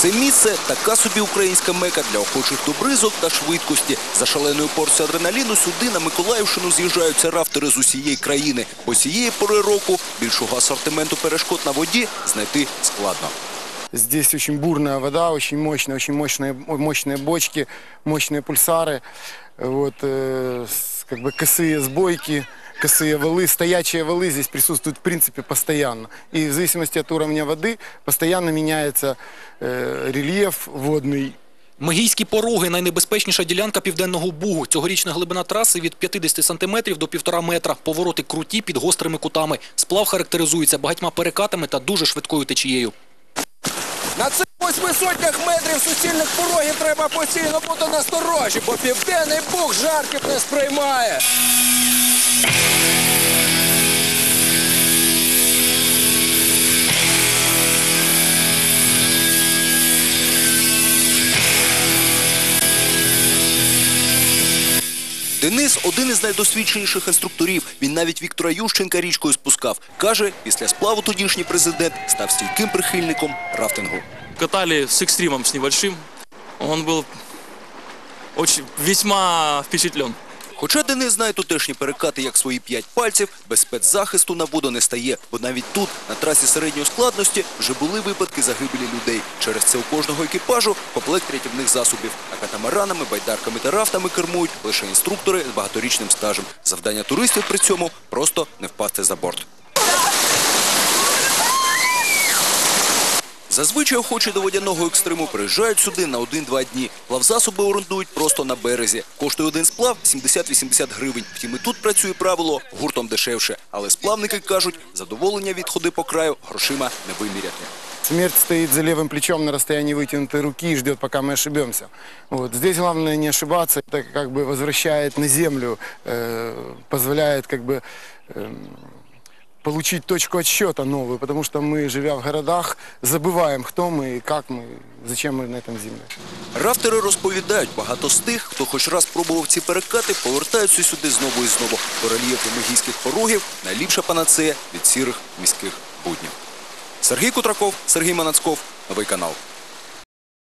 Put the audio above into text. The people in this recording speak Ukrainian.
Це місце така собі українська мека для охочих до бризок та швидкості. За шаленою порцією адреналіну сюди на Миколаївщину з'їжджаються рафтери з усієї країни. Бо цієї пори року більшого асортименту перешкод на воді знайти складно. Здесь очень бурная вода, очень мощная, очень мощные, мощные бочки, мощные пульсары, вот, э, с- как бы косые сбойки, косые валы, стоячие валы здесь присутствуют в принципе постоянно. И в зависимости от уровня воды постоянно меняется э, рельеф водный, Мегійські пороги – найнебезпечніша ділянка Південного Бугу. Цьогорічна глибина траси від 50 сантиметрів до півтора метра. Повороти круті під гострими кутами. Сплав характеризується багатьма перекатами та дуже швидкою течією. На цих восьми сотнях метрів суцільних порогів треба постійно бути насторожі, бо південний бух жарків не сприймає. Денис один із найдосвідченіших інструкторів. Він навіть Віктора Ющенка річкою спускав. Каже, після сплаву тодішній президент став стійким прихильником рафтингу. катали з екстримом з небольшим. Он був весьма впечатлен. Хоча Денис знає тутешні перекати як свої п'ять пальців, без спецзахисту на воду не стає. Бо навіть тут, на трасі середньої складності, вже були випадки загибелі людей. Через це у кожного екіпажу комплект рятівних засобів. А катамаранами, байдарками та рафтами кермують лише інструктори з багаторічним стажем. Завдання туристів при цьому просто не впасти за борт. Зазвичай охочі до водяного екстриму приїжджають сюди на один-два дні. Плавзасоби орендують просто на березі. Коштує один сплав 70-80 гривень. Втім, і тут працює правило гуртом дешевше. Але сплавники кажуть, задоволення від ходи по краю грошима не виміряти. Смерть стоит за левым плечом на расстоянии вытянутой руки и ждет, пока мы ошибемся. Вот. Здесь главное не ошибаться. Это как бы возвращает на землю, э, позволяет как бы эм, получить точку отсчета новую, потому что мы, живя в городах, забываем, кто мы, и как мы, зачем мы на этом земле. Рафтери розповідають, багато з тих, хто хоч раз пробував ці перекати, повертаються сюди знову і знову. Бо рельєфи мегійських порогів найліпша панацея від сірих міських буднів. Сергій Кутраков, Сергій Манацьков, новий канал.